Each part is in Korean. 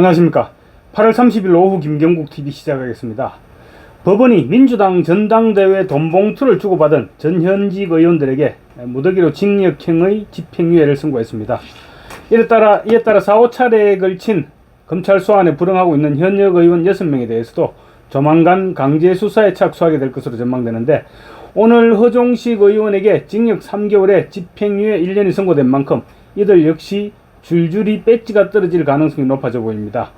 안녕하십니까. 8월 30일 오후 김경국 TV 시작하겠습니다. 법원이 민주당 전당대회 돈봉투를 주고받은 전현직 의원들에게 무더기로 징역형의 집행유예를 선고했습니다. 이에 따라, 이에 따라 4, 5차례에 걸친 검찰 소환에 불응하고 있는 현역 의원 6명에 대해서도 조만간 강제 수사에 착수하게 될 것으로 전망되는데 오늘 허종식 의원에게 징역 3개월에 집행유예 1년이 선고된 만큼 이들 역시 줄줄이 배지가 떨어질 가능성이 높아져 보입니다.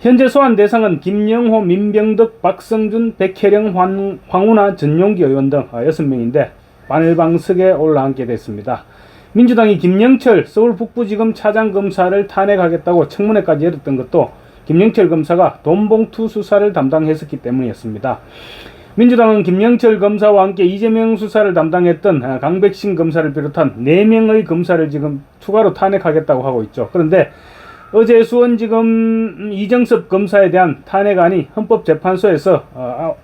현재 소환 대상은 김영호, 민병덕, 박성준, 백혜령, 황, 황운하, 전용기 의원 등 6명인데 바늘방석에 올라앉게 됐습니다. 민주당이 김영철 서울 북부지검 차장 검사를 탄핵하겠다고 청문회까지 열었던 것도 김영철 검사가 돈봉투 수사를 담당했었기 때문이었습니다. 민주당은 김영철 검사와 함께 이재명 수사를 담당했던 아, 강백신 검사를 비롯한 4명의 검사를 지금 추가로 탄핵하겠다고 하고 있죠. 그런데 어제 수원지검 이정섭 검사에 대한 탄핵안이 헌법재판소에서 어, 아,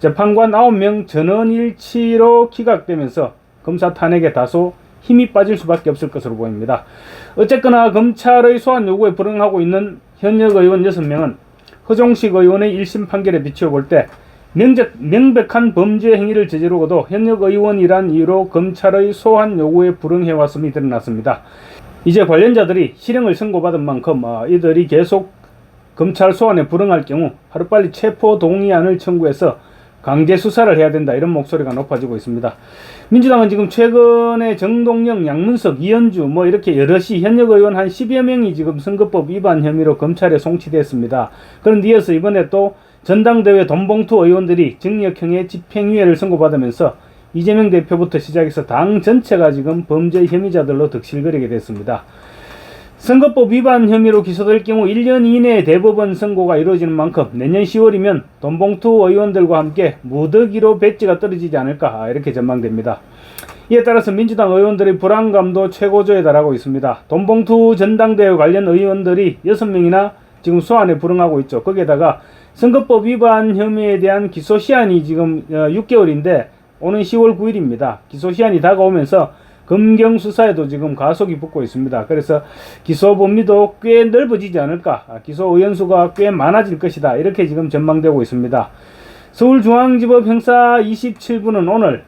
재판관 9명 전원일치로 기각되면서 검사 탄핵에 다소 힘이 빠질 수밖에 없을 것으로 보입니다. 어쨌거나 검찰의 소환 요구에 불응하고 있는 현역 의원 6명은 허종식 의원의 1심 판결에 비추어 볼때 명백, 명백 한 범죄 행위를 저지르고도 현역 의원이란 이유로 검찰의 소환 요구에 불응해 왔음이 드러났습니다. 이제 관련자들이 실형을 선고받은 만큼 어, 이들이 계속 검찰 소환에 불응할 경우 하루빨리 체포 동의안을 청구해서 강제 수사를 해야 된다 이런 목소리가 높아지고 있습니다. 민주당은 지금 최근에 정동영, 양문석, 이현주 뭐 이렇게 여럿이 현역 의원 한 10여 명이 지금 선거법 위반 혐의로 검찰에 송치됐습니다. 그런데 이어서 이번에 또 전당대회 돈봉투 의원들이 징역형의 집행유예를 선고받으면서 이재명 대표부터 시작해서 당 전체가 지금 범죄 혐의자들로 득실거리게 됐습니다. 선거법 위반 혐의로 기소될 경우 1년 이내에 대법원 선고가 이루어지는 만큼 내년 10월이면 돈봉투 의원들과 함께 무더기로 배지가 떨어지지 않을까 이렇게 전망됩니다. 이에 따라서 민주당 의원들의 불안감도 최고조에 달하고 있습니다. 돈봉투 전당대회 관련 의원들이 6명이나 지금 소환에 불응하고 있죠. 거기에다가 선거법 위반 혐의에 대한 기소 시한이 지금 6개월인데 오는 10월 9일입니다. 기소 시한이 다가오면서 검경 수사에도 지금 가속이 붙고 있습니다. 그래서 기소 범위도 꽤 넓어지지 않을까, 아, 기소 의원 수가 꽤 많아질 것이다. 이렇게 지금 전망되고 있습니다. 서울중앙지법 형사 27부는 오늘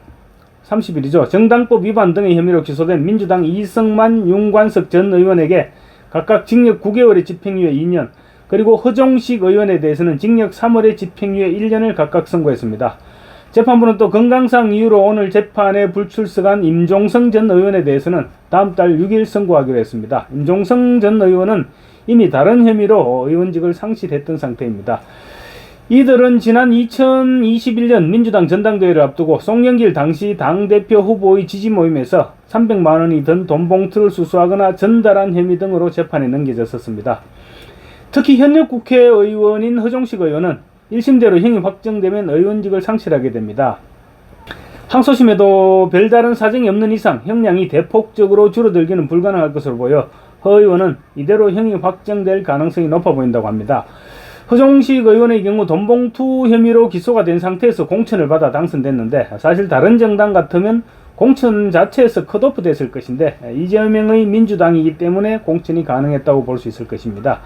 30일이죠. 정당법 위반 등의 혐의로 기소된 민주당 이성만, 윤관석 전 의원에게 각각 징역 9개월의 집행유예 2년, 그리고 허종식 의원에 대해서는 징역 3월의 집행유예 1년을 각각 선고했습니다. 재판부는 또 건강상 이유로 오늘 재판에 불출석한 임종성 전 의원에 대해서는 다음 달 6일 선고하기로 했습니다. 임종성 전 의원은 이미 다른 혐의로 의원직을 상실했던 상태입니다. 이들은 지난 2021년 민주당 전당대회를 앞두고 송영길 당시 당대표 후보의 지지 모임에서 300만 원이 든 돈 봉투를 수수하거나 전달한 혐의 등으로 재판에 넘겨졌었습니다. 특히 현역 국회의원인 허종식 의원은 1심대로 형이 확정되면 의원직을 상실하게 됩니다. 항소심에도 별다른 사정이 없는 이상 형량이 대폭적으로 줄어들기는 불가능할 것으로 보여 허 의원은 이대로 형이 확정될 가능성이 높아 보인다고 합니다. 허종식 의원의 경우 돈봉투 혐의로 기소가 된 상태에서 공천을 받아 당선됐는데 사실 다른 정당 같으면 공천 자체에서 컷오프 됐을 것인데 이재명의 민주당이기 때문에 공천이 가능했다고 볼 수 있을 것입니다.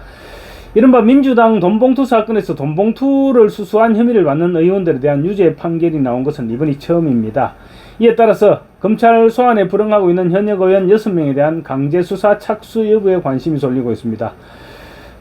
이른바 민주당 돈봉투 사건에서 돈봉투를 수수한 혐의를 받는 의원들에 대한 유죄 판결이 나온 것은 이번이 처음입니다. 이에 따라서 검찰 소환에 불응하고 있는 현역 의원 6명에 대한 강제 수사 착수 여부에 관심이 쏠리고 있습니다.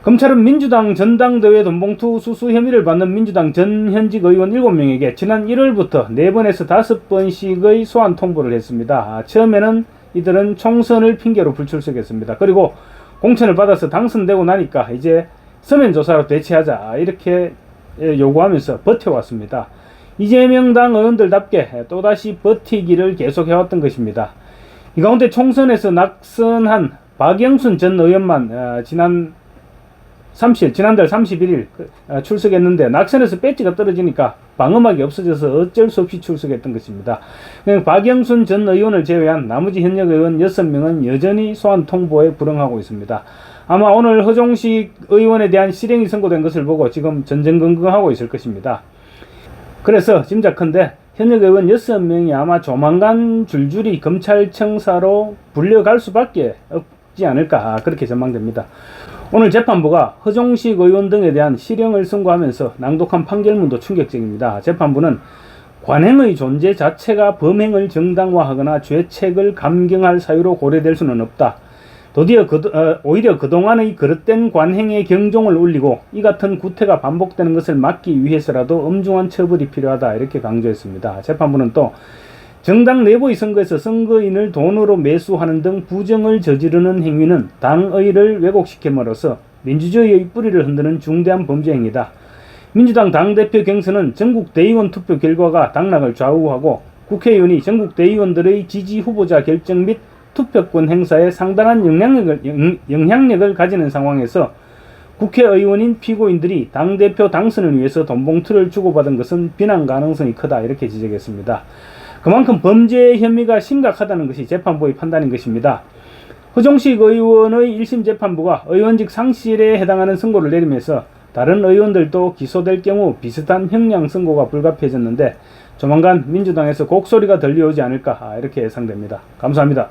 검찰은 민주당 전당대회 돈봉투 수수 혐의를 받는 민주당 전 현직 의원 7명에게 지난 1월부터 4번에서 5번씩의 소환 통보를 했습니다. 아, 처음에는 이들은 총선을 핑계로 불출석했습니다. 그리고 공천을 받아서 당선되고 나니까 이제 서면 조사로 대체하자 이렇게 요구하면서 버텨왔습니다. 이재명 당 의원들답게 또다시 버티기를 계속해왔던 것입니다. 이 가운데 총선에서 낙선한 박영순 전 의원만 어, 지난 30일, 지난달 31일 어, 출석했는데 낙선에서 배지가 떨어지니까 방어막이 없어져서 어쩔 수 없이 출석했던 것입니다. 박영순 전 의원을 제외한 나머지 현역 의원 6명은 여전히 소환 통보에 불응하고 있습니다. 아마 오늘 허종식 의원에 대한 실형이 선고된 것을 보고 지금 전전긍긍하고 있을 것입니다. 그래서 짐작컨대 현역 의원 6명이 아마 조만간 줄줄이 검찰청사로 불려갈 수밖에 없지 않을까 그렇게 전망됩니다. 오늘 재판부가 허종식 의원 등에 대한 실형을 선고하면서 낭독한 판결문도 충격적입니다. 재판부는 관행의 존재 자체가 범행을 정당화하거나 죄책을 감경할 사유로 고려될 수는 없다. 도리어 그, 어, 오히려 그동안의 그릇된 관행에 경종을 울리고 이 같은 구태가 반복되는 것을 막기 위해서라도 엄중한 처벌이 필요하다 이렇게 강조했습니다. 재판부는 또 정당 내부의 선거에서 선거인을 돈으로 매수하는 등 부정을 저지르는 행위는 당의를 왜곡시킴으로써 민주주의의 뿌리를 흔드는 중대한 범죄 행위다. 민주당 당대표 경선은 전국 대의원 투표 결과가 당락을 좌우하고 국회의원이 전국 대의원들의 지지 후보자 결정 및 투표권 행사에 상당한 영향력을, 영, 영향력을 가지는 상황에서 국회의원인 피고인들이 당대표 당선을 위해서 돈봉투를 주고받은 것은 비난 가능성이 크다 이렇게 지적했습니다. 그만큼 범죄 혐의가 심각하다는 것이 재판부의 판단인 것입니다. 허종식 의원의 1심 재판부가 의원직 상실에 해당하는 선고를 내리면서 다른 의원들도 기소될 경우 비슷한 형량 선고가 불가피해졌는데 조만간 민주당에서 곡소리가 들려오지 않을까 이렇게 예상됩니다. 감사합니다.